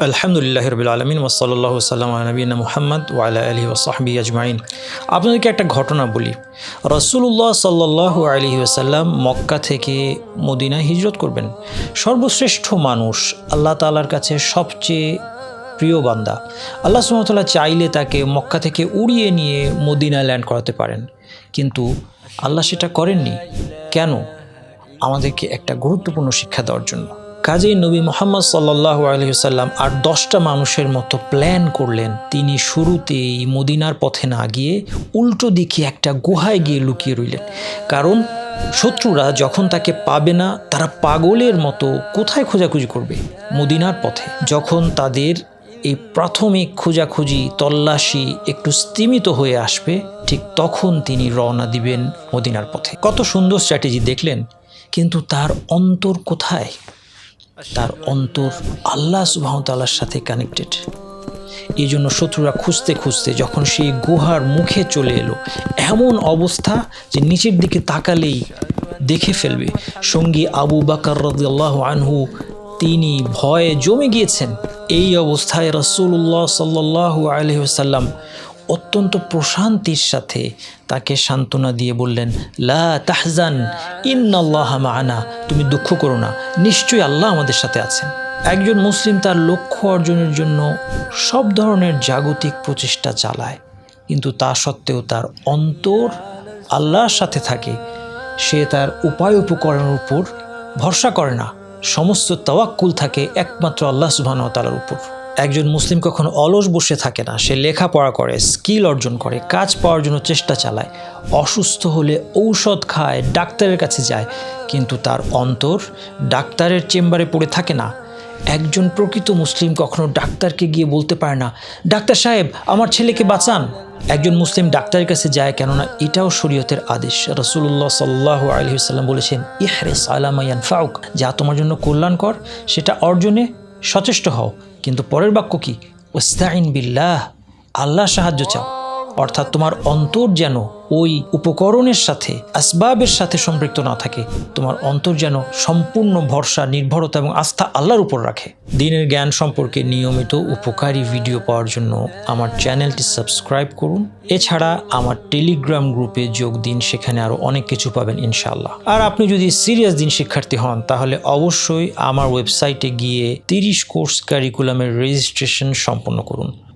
আলহামদুলিল্লাহ রবিল আলমিন ওসল্লাহ সাল্লাম নবীন মোহাম্মদ ওয়ালা আলহি ওসাহবি আজমাইন। আপনাদেরকে একটা ঘটনা বলি। রসুল্লাহ সাল্লাহ আলহি ওসাল্লাম মক্কা থেকে মদিনায় হিজরত করবেন। সর্বশ্রেষ্ঠ মানুষ আল্লাহ তালার কাছে সবচেয়ে প্রিয় বান্দা। আল্লাহ সুমতলা চাইলে তাকে মক্কা থেকে উড়িয়ে নিয়ে মদিনায় ল্যান্ড করাতে পারেন। কিন্তু আল্লাহ সেটা করেননি। কেন? আমাদেরকে একটা গুরুত্বপূর্ণ শিক্ষা দেওয়ার জন্য। কাজেই নবী মোহাম্মদ সাল্লাহ আলহিসাল্লাম আর দশটা মানুষের মতো প্ল্যান করলেন। তিনি শুরুতেই মদিনার পথে না গিয়ে উল্টো দিকে একটা গুহায় গিয়ে লুকিয়ে রইলেন। কারণ শত্রুরা যখন তাকে পাবে না, তারা পাগলের মতো কোথায় খোঁজাখুঁজি করবে? মদিনার পথে। যখন তাদের এই প্রাথমিক খোঁজাখুঁজি তল্লাশি একটু স্তিমিত হয়ে আসবে, ঠিক তখন তিনি রওনা দিবেন মদিনার পথে। কত সুন্দর স্ট্র্যাটেজি দেখলেন, কিন্তু তার অন্তর কোথায়? তার অন্তর আল্লাহ সুবাহতাল্লার সাথে কানেক্টেড এই জন্য শত্রুরা খুঁজতে খুঁজতে যখন সেই গুহার মুখে চলে এলো, এমন অবস্থা যে নিচের দিকে তাকালেই দেখে ফেলবে। সঙ্গী আবু বাকার রদিয়াল্লাহ আনহু, তিনি ভয়ে জমে গিয়েছেন। এই অবস্থায় রসুল্লাহ সাল্লাহ আলহিসাল্লাম অত্যন্ত প্রশান্তির সাথে তাকে সান্ত্বনা দিয়ে বললেন, লা তাহজান, ইন্নাল্লাহ মানা তুমি দুঃখ করো না, নিশ্চয়ই আল্লাহ আমাদের সাথে আছেন। একজন মুসলিম তার লক্ষ্য অর্জনের জন্য সব ধরনের জাগতিক প্রচেষ্টা চালায়, কিন্তু তা সত্ত্বেও তার অন্তর আল্লাহর সাথে থাকে। সে তার উপায় উপকরণের উপর ভরসা করে না, সমস্ত তাওয়াক্কুল থাকে একমাত্র আল্লাহ সুবাহ তালার উপর। একজন মুসলিম কখনো অলস বসে থাকে না, সে লেখাপড়া করে স্কিল অর্জন করে, কাজ পাওয়ার জন্য চেষ্টা চালায়, অসুস্থ হলে ঔষধ খায়, ডাক্তারের কাছে যায়, কিন্তু তার অন্তর ডাক্তারের চেম্বারে পড়ে থাকে না। একজন প্রকৃত মুসলিম কখনো ডাক্তারকে গিয়ে বলতে পারে না, ডাক্তার সাহেব, আমার ছেলেকে বাঁচান। একজন মুসলিম ডাক্তারের কাছে যায়, কেননা এটাও শরীয়তের আদেশ। রসুল্লাহ সাল্লাহ আলহিসাল্লাম বলেছেন, ইহরেস আলামায়ান ফাউক যা তোমার জন্য কল্যাণকর, সেটা অর্জনে সচেষ্ট হও, কিন্তু পরের বাক্য কি? ওস্তাইন বিল্লাহ, আল্লাহ সাহায্য চাও। অর্থাৎ তোমার অন্তর যেন ওই উপকরণের সাথে, আসবাবের সাথে সম্পৃক্ত না থাকে। তোমার অন্তর যেন সম্পূর্ণ ভরসা, নির্ভরতা এবং আস্থা আল্লাহর উপর রাখে। দিনের জ্ঞান সম্পর্কে নিয়মিত উপকারী ভিডিও পাওয়ার জন্য আমার চ্যানেলটি সাবস্ক্রাইব করুন। এছাড়া আমার টেলিগ্রাম গ্রুপে যোগ দিন, সেখানে আরও অনেক কিছু পাবেন ইনশাল্লাহ আর আপনি যদি সিরিয়াস দিন শিক্ষার্থী হন, তাহলে অবশ্যই আমার ওয়েবসাইটে গিয়ে তিরিশ কোর্স কারিকুলামের রেজিস্ট্রেশন সম্পন্ন করুন।